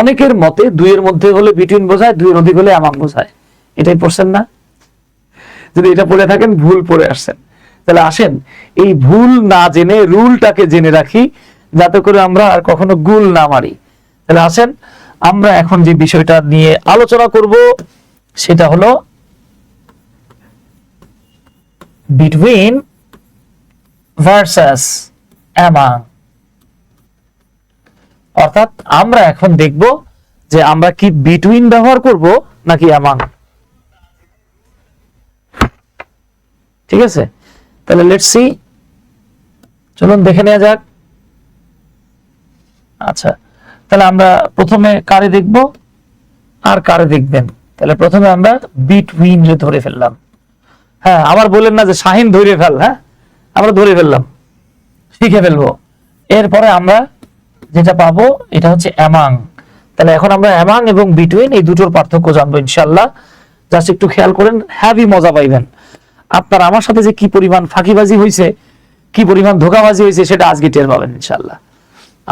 অনেকের মতে দুইয়ের মধ্যে হলে বিটুইন বোঝায়, দুইয়ের অধিক হলে আমাং বোঝায়। এটাই পড়ছেন না? যদি এটা পড়ে থাকেন, ভুল পড়ে আসছেন। তাহলে আসেন, এই ভুল না জেনে রুলটাকে জেনে রাখি, যাতে করে আমরা আর কখনো গুল না মারি। তাহলে আসেন, আমরা এখন যে বিষয়টা নিয়ে আলোচনা করব, সেটা হলো বিটুইন ভার্সাস অ্যামাং অর্থাৎ আমরা এখন দেখব যে আমরা কি বিটুইন ব্যবহার করব নাকি অ্যামাং ঠিক আছে? তাহলে লেটস সি চলুন দেখে নেওয়া যাক। আচ্ছা তাহলে আমরা প্রথমে কারে দেখব আর কারে দেখবেন? তাহলে প্রথমে আমরা বিটুইন ধরে ফেললাম। হ্যাঁ আবার বললেন না যে শাহিন ধরে ফেল হ্যাঁ? আমরা ধরে ফেললাম। শিখে ফেলব। এরপরে আমরা যেটা পাবো, এটা হচ্ছে অ্যামাং তাহলে এখন আমরা অ্যামাং এবং বিটুইন এই দুটোর পার্থক্য জানব ইনশাল্লাহ জাস্ট একটু খেয়াল করেন হ্যাভি মজা পাইবেন। আপনার আমার সাথে যে কি পরিমাণ ফাঁকিবাজি হয়েছে কি পরিমাণ ধোকাবাজি হয়েছে সেটা আজকে টের পাবেন ইনশাল্লাহ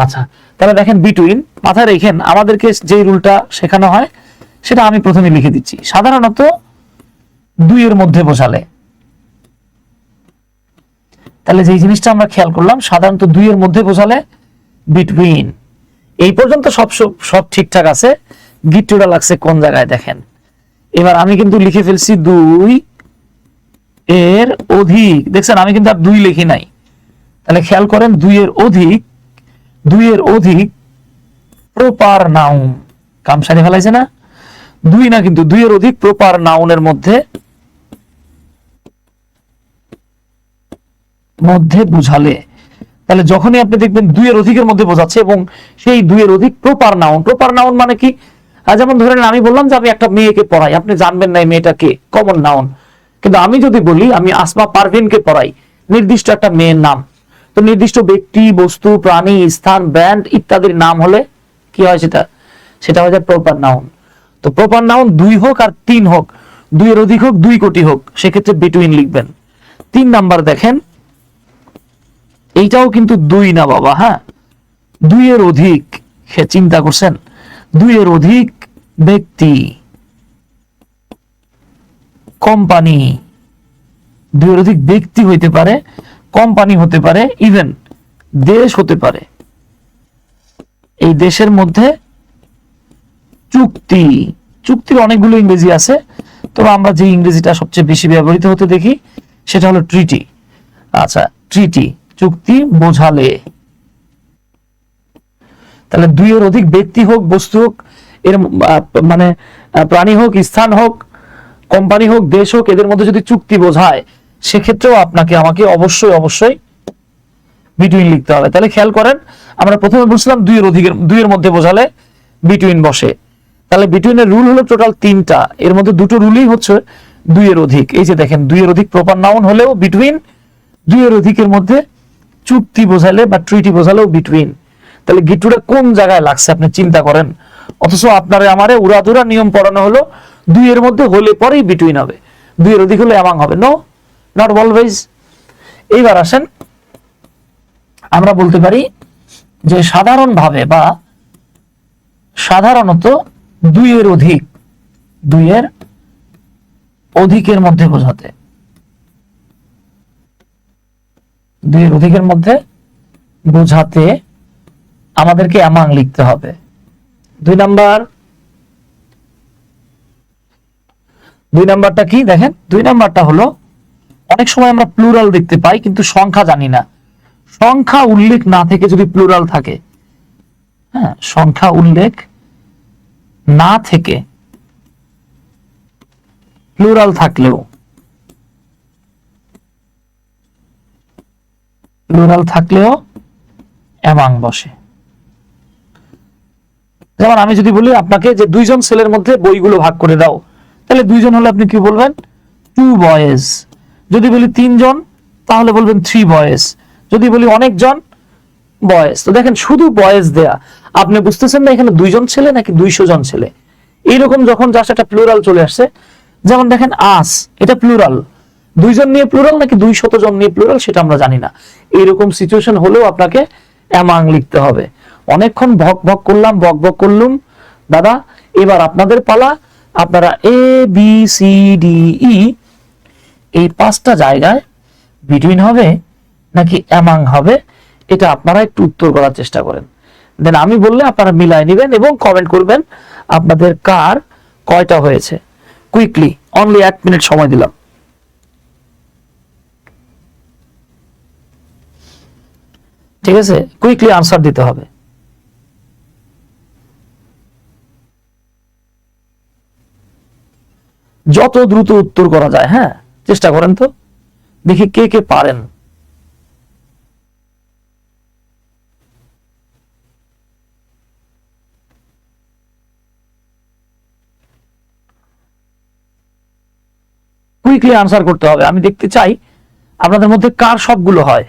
আচ্ছা তাহলে দেখেন বিটুইন মাথায় রেখেন, আমাদেরকে যে রুলটা শেখানো হয়, সেটা আমি প্রথমে লিখে দিচ্ছি। সাধারণত দুইয়ের মধ্যে বোঝালে তাহলে যে জিনিসটা আমরা খেয়াল করলাম, সাধারণত দুইয়ের মধ্যে বোঝালে বিটুইন এই পর্যন্ত সব সব- ঠিকঠাক আছে। গিট্টুটা লাগছে কোন জায়গায় দেখেন। এবার আমি কিন্তু লিখে ফেলছি দুই এর অধিক। দেখছেন, আমি কিন্তু আর দুই লিখি নাই। তাহলে খেয়াল করেন দুইয়ের অধিক দুইয়ের অধিক প্রপার নাউন কাম সারি ফেলাইছে না? দুই না কিন্তু দুইয়ের অধিক প্রপার নাউনের মধ্যে মধ্যে বুঝালে। তাহলে যখনই আপনি দেখবেন দুইয়ের অধিকের মধ্যে বোঝাচ্ছে এবং সেই দুইয়ের অধিক প্রপার নাউন প্রপার নাউন মানে কি? যেমন ধরেন আমি বললাম যে আমি একটা মেয়েকে পড়াই। আপনি জানবেন না এই মেয়েটাকে কমন নাউন কিন্তু আমি যদি বলি, আমি আসমা পারভিনকে পড়াই। নির্দিষ্ট একটা মেয়ের নাম। তো নির্দিষ্ট ব্যক্তি, বস্তু, প্রাণী, স্থান ব্র্যান্ড ইত্যাদির নাম হলে কি হয় সেটা? সেটা হয়ে প্রপার নাউন তো প্রপার নাউন দুই হোক আর তিন হোক, দুইয়ের অধিক হোক, দুই কোটি হোক, সেক্ষেত্রে বিটুইন লিখবেন। তিন নাম্বার দেখেন এইটাও কিন্তু দুই না বাবা হ্যাঁ? দুইয়ের অধিক, সে চিন্তা করছেন, দুইয়ের অধিক ব্যক্তি, কোম্পানি, দুইয়ের অধিক ব্যক্তি হইতে পারে, কোম্পানি হতে পারে ইভেন দেশ হতে পারে। এই দেশের মধ্যে চুক্তি, চুক্তির অনেকগুলো ইংরেজি আছে, তবে আমরা যে ইংরেজিটা সবচেয়ে বেশি ব্যবহৃত হতে দেখি, সেটা হলো ট্রিটি আচ্ছা ট্রিটি চুক্তি বোঝালে। তাহলে দুইয়ের অধিক ব্যক্তি হোক, বস্তু হোক, এর মানে প্রাণী হোক, স্থান হোক, কোম্পানি হোক, দেশ হোক, এদের মধ্যে যদি চুক্তি বোঝায়, সেক্ষেত্রেও আপনাকে আমাকে অবশ্যই অবশ্যই বিটুইন লিখতে হবে। তাহলে খেয়াল করেন, আমরা প্রথমে বুঝলাম দুইয়ের অধিকের, দুইয়ের মধ্যে বোঝালে বিটুইন বসে। তাহলে বিটুইনের রুল হলো টোটাল তিনটা। এর মধ্যে দুটো রুলই হচ্ছে দুইয়ের অধিক। এই যে দেখেন, দুইয়ের অধিক প্রপার নাউন হলেও বিটুইন দুইয়ের অধিকের মধ্যে চুক্তি বোঝালে বা ট্রিটি বোঝালেও বিটুইন তাহলে গিট্টুটা কোন জায়গায় লাগছে আপনি চিন্তা করেন? অথচ আপনারে আমারে উড়াধুরা নিয়ম পড়ানো হলো দুইয়ের মধ্যে হলে পরেই বিটুইন হবে। দুইয়ের অধিক হলে এমাং হবে। নো নট অলওয়েজ এইবার আসেন, আমরা বলতে পারি যে সাধারণভাবে বা সাধারণত দুইয়ের অধিক দুইয়ের অধিকের মধ্যে বোঝাতে। দুইয়ের অধিকের মধ্যে বোঝাতে আমাদেরকে অ্যামাং লিখতে হবে। দুই নাম্বার। দুই নাম্বারটা কি? দেখেন, দুই নাম্বারটা হলো, অনেক সময় আমরা প্লুরাল দেখতে পাই, কিন্তু সংখ্যা জানি না। সংখ্যা, উল্লেখ না থেকে যদি প্লুরাল থাকে হ্যাঁ সংখ্যা, উল্লেখ না থেকে প্লুরাল থাকলেও প্লুরাল থাকলেও অ্যামাং বসে। যেমন আমি যদি বলি আপনাকে যে দুইজন ছেলের মধ্যে বইগুলো ভাগ করে দাও, তাহলে দুইজন হলে আপনি কি বলবেন? টু বয়েজ যদি বলি তিনজন, তাহলে বলবেন থ্রি বয়েজ যদি বলি অনেকজন বয়েজ তো দেখেন, শুধু বয়েজ দেয়া। আপনি বুঝতেছেন না এখানে দুইজন ছেলে নাকি দুইশো জন ছেলে? এইরকম যখন জাস্ট একটা প্লুরাল চলে আসছে যেমন দেখেন আস এটা প্লুরাল দুইজন নিয়ে প্লুরাল নাকি দুই শত জন নিয়ে প্লুরাল সেটা আমরা জানি না। এইরকম সিচুয়েশন হলেও আপনাকে অ্যামাং লিখতে হবে। অনেকক্ষণ ভক ভক করলাম বক বক করলুম। দাদা, এবার আপনাদের পালা। আপনারা A B C D E এই পাঁচটা জায়গায় বিটুইন হবে নাকি অ্যামাং হবে, এটা আপনারা একটু উত্তর করার চেষ্টা করেন। দেন আমি বললে আপনারা মিলাই নেবেন এবং কমেন্ট করবেন আপনাদের কার কয়টা হয়েছে। কুইকলি অনলি এক মিনিট সময় দিলাম। ঠিক আছে? কুইকলি আনসার দিতে হবে। যত দ্রুত উত্তর করা যায় হ্যাঁ? চেষ্টা করেন তো। দেখি কে কে পারেন। কুইকলি আনসার করতে হবে। আমি দেখতে চাই আপনাদের মধ্যে কার সবগুলো হয়।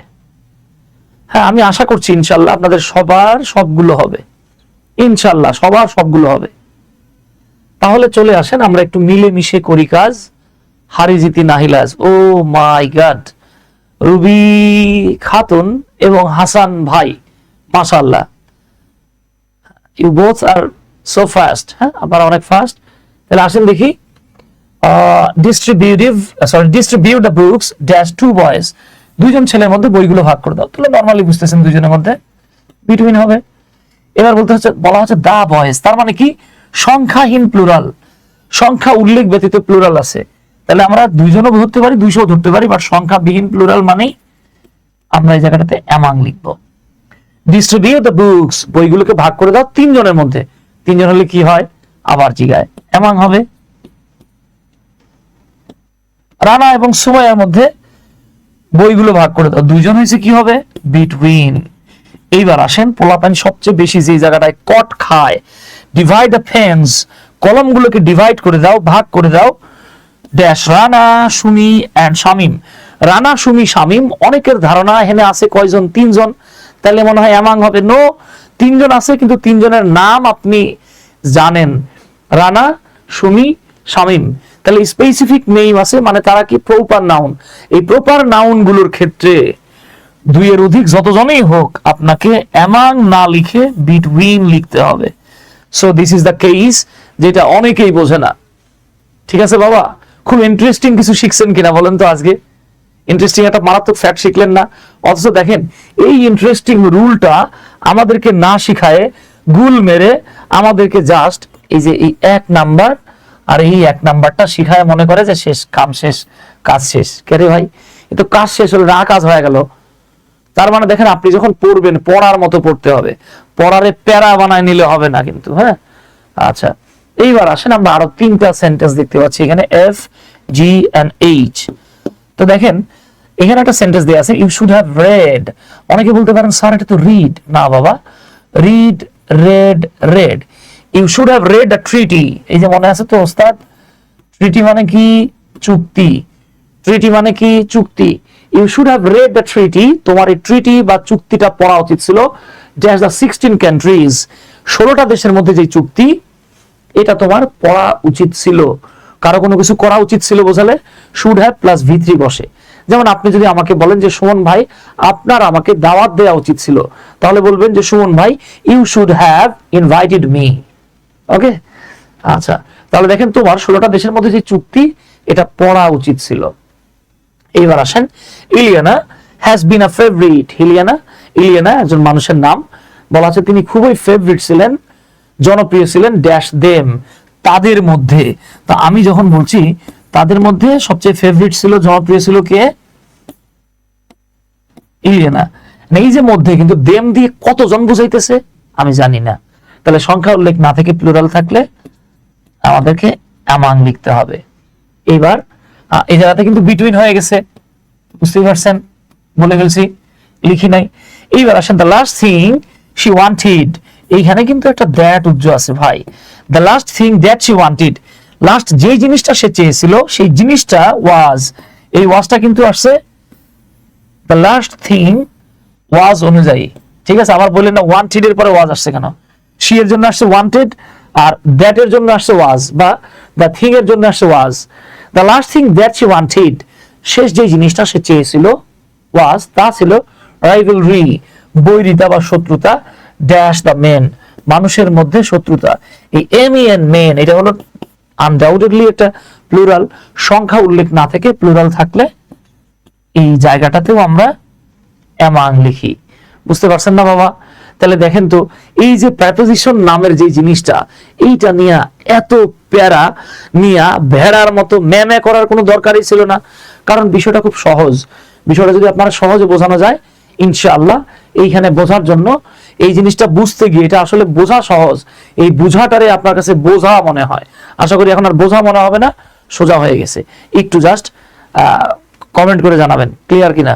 হ্যাঁ আমি আশা করছি ইনশাল্লাহ আপনাদের সবার সবগুলো হবে। ইনশাল্লাহ সবার সবগুলো হবে। তাহলে চলে আসেন, আমরা একটু মিলে মিশে করি কাজ। হারি জিতি নাহিলাজ, oh my God. Rubi Khatun এবং হাসান ভাই মাশাল্লাহ you both are so fast হ্যাঁ আপনারা অনেক ফাস্ট তাহলে আসেন দেখি। Distributive sorry distribute the books dash two boys দুইজন ছেলের মধ্যে বইগুলো ভাগ করে দাও। তাহলে নর্মালি বুঝতেছেন দুইজনের মধ্যে বিটুইন হবে। এবার বলতে হচ্ছে, বলা হচ্ছে দা বয়েজ তার মানে কি? সংখ্যাহীন প্লুরাল সংখ্যা উল্লেখ ব্যতীত প্লুরাল আছে। তাহলে আমরা দুইজনও ধরতে পারি দুইশো ধরতে পারি বাট সংখ্যাবিহীন প্লুরাল মানেই আমরা এই জায়গাটাতে অ্যামাং লিখব। ডিস্ট্রিবিউট দ্য বুকস বইগুলোকে ভাগ করে দাও তিনজনের মধ্যে। তিনজন হলে কি হয়? আবার জিগায়। অ্যামাং হবে। রানা এবং সুমাইয়ার মধ্যে বইগুলো ভাগ করে দাও। দুইজন হয়েছে কি হবে? বিটুইন এইবার আসেন, পোলাপান সবচেয়ে বেশি যে জায়গাটায় কট খায় ডিভাইড দ্য ফেন্স কলমগুলোকে ডিভাইড করে দাও, ভাগ করে দাও। Dash Rana, Sumi and Shamim. Rana, Sumi, Shamim, অনেকের ধারণা এখানে আছে কয়জন? তিনজন। তাহলে মনে হয় অ্যামাং হবে নো তিনজন আছে, কিন্তু তিনজনের নাম আপনি জানেন। রানা, সুমি, শামিম। তাহলে স্পেসিফিক নেম আছে মানে তারা কি প্রপার নাউন এই প্রপার নাউনগুলোর ক্ষেত্রে দুইয়ের অধিক যতজনই হোক, আপনাকে অ্যামাং না লিখে বিটুইন লিখতে হবে। So this is the case যেটা অনেকেই বোঝে না। ঠিক আছে বাবা? খুব ইন্টারেস্টিং কিছু শিখছেন কিনা বলেন তো আজকে? ইন্টারেস্টিং একটা মারাত্মক ফ্যাক্ট শিখলেন না। অথচ দেখেন, এই ইন্টারেস্টিং রুলটা আমাদেরকে না শিখায় গুল মেরে আমাদেরকে জাস্ট এই যে এই এক নাম্বার আর এই এক নাম্বারটা শিখায় মনে করে যে শেষ, কাম শেষ, কাজ শেষ। কে রে ভাই? এ তো কাজ শেষ হলো না কাজ হয়ে গেল। তার মানে দেখেন, আপনি যখন পড়বেন, পড়ার মতো পড়তে হবে। পড়ারে প্যারা বানায় নিলে হবে না কিন্তু হ্যাঁ? আচ্ছা এইবার আসেন, আমরা আরও তিনটা সেন্টেন্স দেখতে পাচ্ছি। এখানে এফ জি এন্ড এইচ তো দেখেন, এখানে একটা সেন্টেন্স দেওয়া আছে ইউ শুড হ্যাভ রেড অনেকে বলতে পারেন, স্যার, এটা তো রিড না বাবা read read read you should have read a treaty এই যে মনে আছে তো, ওস্তাদ? ট্রিটি মানে কি? চুক্তি। ট্রিটি মানে কি? চুক্তি। You should have read the treaty তোমার এই ট্রিটি বা চুক্তিটা পড়া উচিত ছিল। ড্যাশ দ্য সিক্সটিন কান্ট্রিজ ষোলোটা দেশের মধ্যে যে চুক্তি, এটা তোমার পড়া উচিত ছিল। কারও কোনো কিছু করা উচিত ছিল বোঝালে? Should have plus V three বসে। যেমন আপনি যদি আমাকে বলেন যে, সুমন ভাই, আপনার আমাকে দাওয়াত দেওয়া উচিত ছিল। তাহলে বলবেন যে, সুমন ভাই you should have invited me okay আচ্ছা তাহলে দেখেন তোমার ষোলোটা দেশের মধ্যে যে চুক্তি, এটা পড়া উচিত ছিল। এইবার আসেন, Ileana has been a favourite হিলিয়ানা Ileana একজন মানুষের নাম। বলা আছে তিনি খুবই ফেভারিট ছিলেন, জনপ্রিয় ছিলেন ড্যাশ দেম তাদের মধ্যে। তা আমি যখন বলছি, তাদের মধ্যে সবচেয়ে ফেভারিট ছিল, জনপ্রিয় ছিল কে? ইলিয়ানা। না এই যে মধ্যে কিন্তু দেম দিয়ে কতজন বুঝাইতেছে, আমি জানি না। তাহলে সংখ্যা উল্লেখ না থেকে প্লুরাল থাকলে আমাদেরকে অ্যামাং লিখতে হবে। এবার এই জায়গাতে কিন্তু বিটুইন হয়ে গেছে। বুঝতে পারছেন? বলে ফেলছি, লিখি নাই। এইবার আসেন the last thing she wanted এইখানে কিন্তু একটা দ্যাট উজ্জ্ব আছে ভাই। The last thing that she wanted last যে জিনিসটা সে চেয়েছিল, সেই জিনিসটা ওয়াজ এই ওয়াজটা কিন্তু আসছে দ্য লাস্ট থিং ওয়াজ অনুযায়ী। ঠিক আছে, আবার বললেন না ওয়ান্টেড এর পরে ওয়াজ আসছে কেন? শি এর জন্য আসছে ওয়ান্টেড আর দ্যাট এর জন্য আসছে ওয়াজ বা দ্য থিং এর জন্য আসছে was the last thing that she wanted শেষ যে জিনিসটা সে চেয়েছিল ওয়াজ তা ছিল রাইভেলরি বৈরিতা বা শত্রুতা ড্যাশ দ্য মেন মানুষের মধ্যে শত্রুতা। এই এম এন মেন এটা হলো আনডাউটেডলি একটা প্লুরাল সংখ্যা উল্লেখ না থেকে প্লুরাল থাকলে এই জায়গাটাতেও আমরা অ্যামাং লিখি। বুঝতে পারছেন না বাবা? তাহলে দেখেন তো, এই যে প্রেপোজিশন নামের যে জিনিসটা, এইটা নিয়ে এত প্যারা নিয়া ভেড়ার মতো ম্যামে করার কোনো দরকারই ছিল না। কারণ বিষয়টা খুব সহজ। বিষয়টা যদি আপনারা সহজে বোঝানো যায়, ইনশাআল্লাহ, এইখানে বোঝার জন্য এই জিনিসটা বুঝতে গিয়ে, এটা আসলে বোঝা সহজ। এই বোঝাটারে আপনার কাছে বোঝা মনে হয়। আশা করি এখন আর বোঝা মনে হবে না, সোজা হয়ে গেছে। একটু জাস্ট কমেন্ট করে জানাবেন। ক্লিয়ার কিনা?